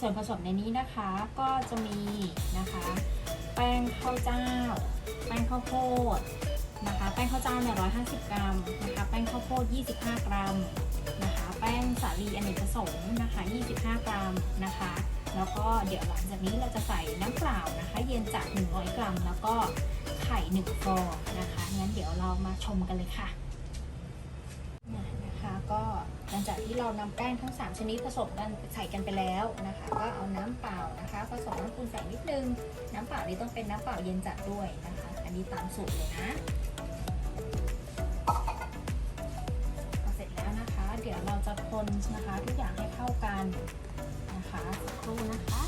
ส่วนผสมในนี้นะคะก็จะมีนะคะ แป้งข้าวเจ้า แป้งข้าวโพดนะคะ แป้งข้าวเจ้าเนี่ย150กรัมนะคะ แป้งข้าวโพด25กรัมนะคะ แป้งสาลีอเนกประสงค์นะคะ25กรัมนะคะ แล้วก็เดี๋ยวหลังจากนี้เราจะใส่น้ำเปล่านะคะ เย็นจาก100กรัม แล้วก็ไข่1ฟองนะคะงั้นเดี๋ยวเรามาชมกันเลยค่ะ ก็หลังจากที่เรานำแป้งทั้ง 3 ชนิดผสมกันใส่กันไปแล้วนะคะ ก็เอาน้ำเปล่านะคะ ผสมน้ำปูนใส่นิดนึง น้ำเปล่านี้ต้องเป็นน้ำเปล่าเย็นจัดด้วยนะคะ อันนี้ตามสูตรเลยนะพอเสร็จแล้วนะคะ เดี๋ยวเราจะคนนะคะทุกอย่างให้เข้ากันนะคะสักครู่นะคะ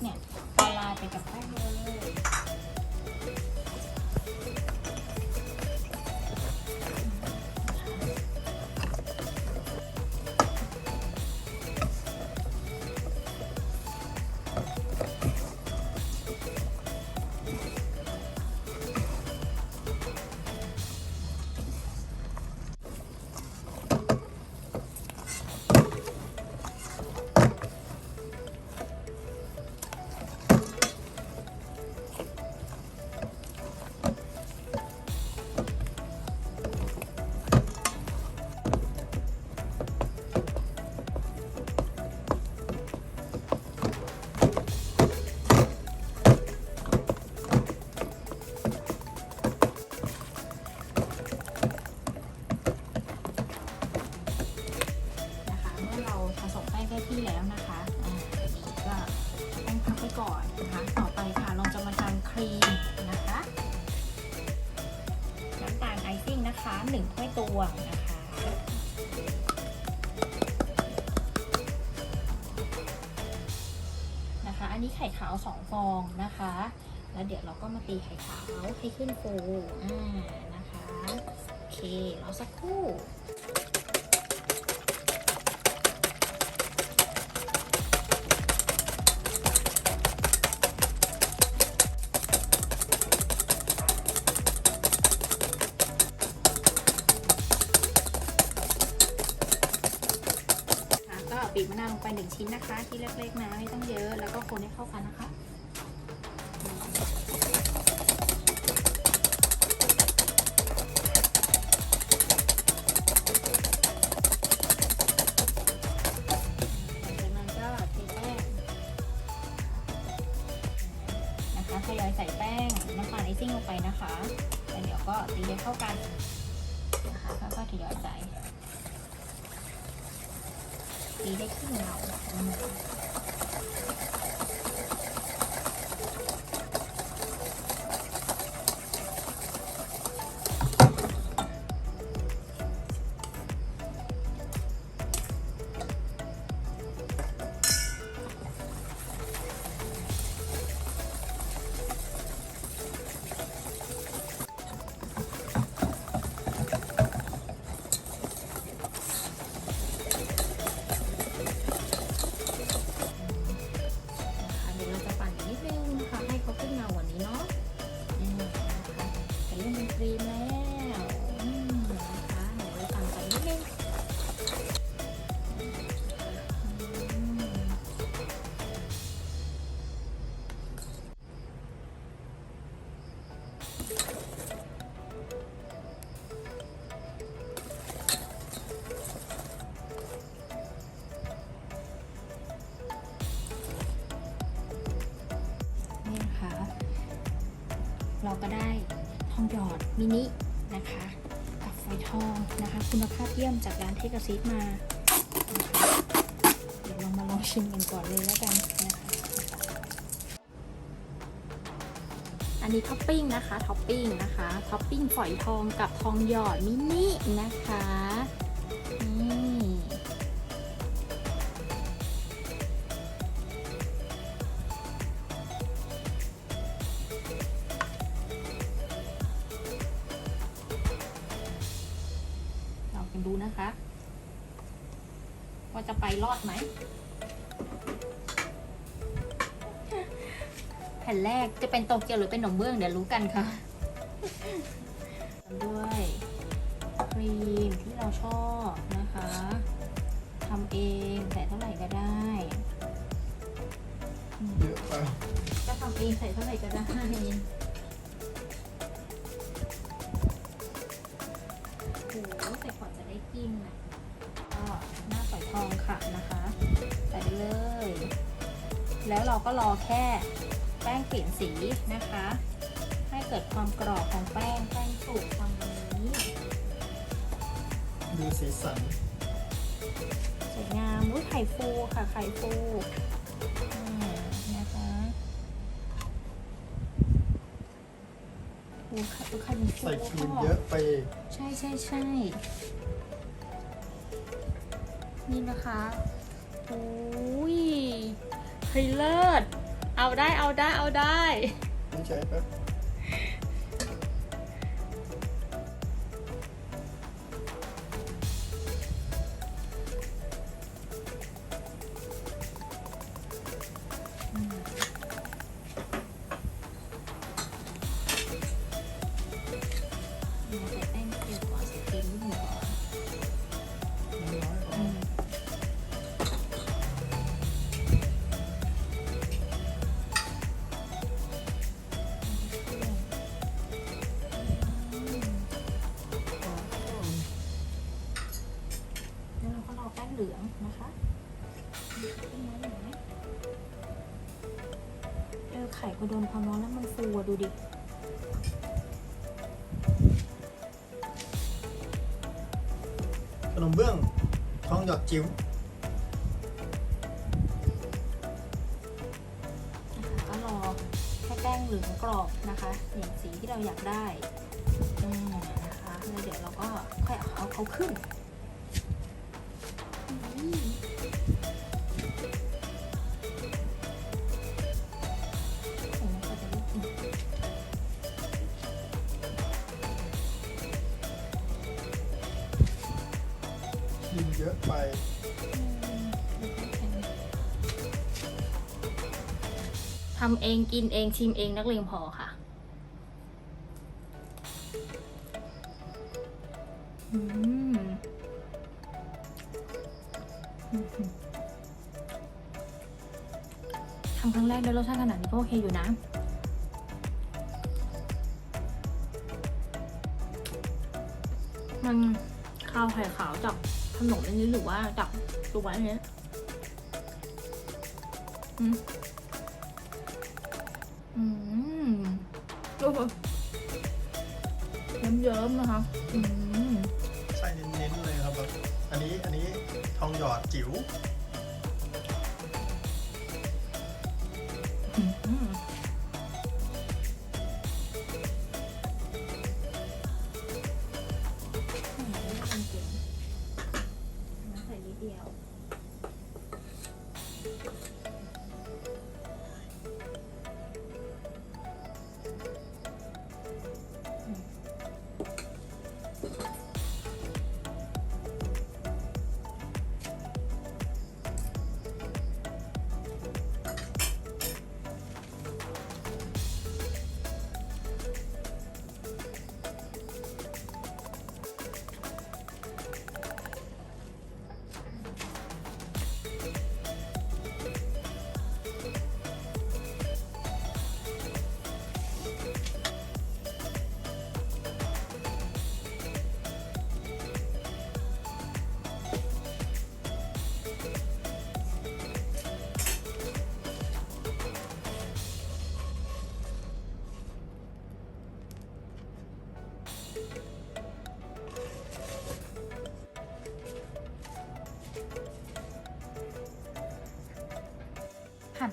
เนี่ยละลาย หนึ่งถ้วยตวงนะคะ นะคะ อันนี้ไข่ขาวสองฟองนะคะ แล้วเดี๋ยวเราก็มาตีไข่ขาวให้ขึ้นฟูอ่านะคะ โอเครอสักครู่ ค่ะก็บีบมะนาวลงไปหนึ่งชิ้นนะคะ ที่เล็กๆนะไม่ต้องเยอะ แล้วก็คนให้เข้ากันนะคะจากนั้นก็เทแป้งนะคะทยอยใส่แป้งน้ำตาลไอซิ่งลงไปนะคะแล้วเดี๋ยวก็ตีให้เข้ากันนะคะค่อยๆทยอยใส่ ตีได้ครึ่งเรา ก็ได้ทองหยอดมินินะคะกับฝอยทองนะคะ คุณภาพเยี่ยมจากร้านเทกซิสมาเดี๋ยวเรามาลองชิมกันก่อนเลยแล้วกันนะคะอันนี้ท็อปปิ้งนะคะท็อปปิ้งนะคะท็อปปิ้งฝอยทองกับทองหยอดมินินะคะ ไปรอดไหม แผ่นแรกจะเป็นโตเกียวหรือเป็นหนมเบื้องเดี๋ยวรู้กันค่ะตามด้วยครีมที่เราชอบนะคะทำเองใส่เท่าไหร่ก็ได้อืมเยอะไปก็ทำเองใส่เท่าไหร่ก็ได้ แล้วเราก็รอแค่แป้งเปลี่ยนสีนะคะ ให้เกิดความกรอบของแป้งแป้งสุกทำแบบนี้ดูสีสันสวยงามอุ้ยไข่ฟูค่ะไข่ฟูอ่านะคะโอ้ไข่ไข่มันฟูใส่ครีมพ่เยอะไป ใช่ใช่ใช่นี่นะคะโอ้ย เฮ้ยเลิศ เอาได้เอาได้เอาได้ ไม่ใช่แป๊บ พอโดนความร้อนแล้วมันฟูอะดูดิขนมเบื้องทองหยอดจิ๋วนะคะก็รอให้แป้งเหลืองกรอบนะคะอย่างสีที่เราอยากได้อืมนะคะแล้วเดี๋ยวเราก็ค่อยเอาเขาขึ้น อะไป ทำเองกินเองชิมเองนักเลงพอค่ะ อืมทำครั้งแรกได้รสชาติขนาดนี้ก็โอเคอยู่นะ มันข้าวไข่ขาวจาก ขนมอันนี้หรือว่าจากตัวอันนี้อืมอืมโอ้โหเยิ้มๆนะคะอืม ใส่เน้นๆเลยครับ อันนี้อันนี้ทองหยอดจิ๋ว เดียว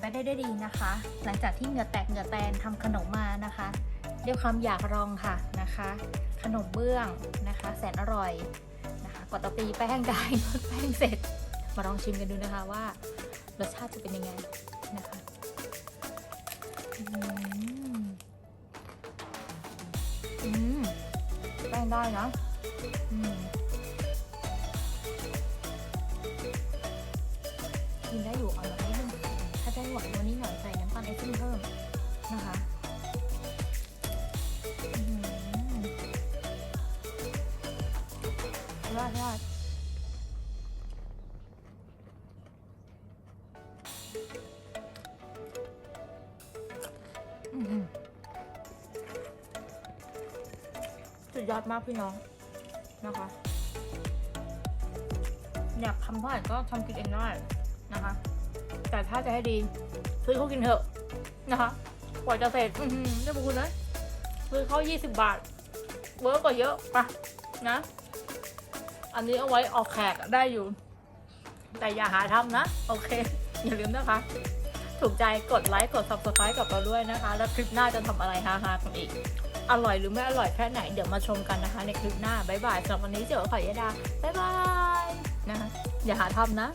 ไปได้ด้วยดีนะคะ หลังจากที่เหงื่อแตกเหงื่อแตนทำขนมมานะคะด้วยความอยากลองค่ะนะคะ ขนมเบื้องนะคะ แสนอร่อยนะคะกว่าจะตีแป้งได้นวดแป้งเสร็จ มาลองชิมกันดูนะคะว่ารสชาติจะเป็นยังไงนะคะอืมแป้งได้นะอืมกินได้อยู่อ่อนนิดนึงถ้า ได้หวานวันนี้หน่อยใส่น้ำตาลไอซิ่งเพิ่มนะคะยอดยอดสุดยอดมากพี่น้องนะคะ อยากทำเท่าไหร่ก็ทำกินเองได้นะคะ แต่ถ้าจะให้ดี ซื้อเขากินเถอะนะคะกว่าจะเสร็จอือหือได้บุญนะซื้อเขา20 บาท เวิร์กกว่าเยอะปะนะ อันนี้เอาไว้ออกแขกได้อยู่ แต่อย่าหาทำนะ โอเค อย่าลืมนะคะ ถูกใจกดไลค์กด subscribe กับเราด้วยนะคะ แล้วคลิปหน้าจะทำอะไรฮาๆกันอีกอร่อยหรือไม่อร่อยแค่ไหนเดี๋ยวมาชมกันนะคะ ในคลิปหน้า บ๊ายบายสำหรับวันนี้เจอขอยยดา บ๊ายบายนะคะอย่าหาทำนะ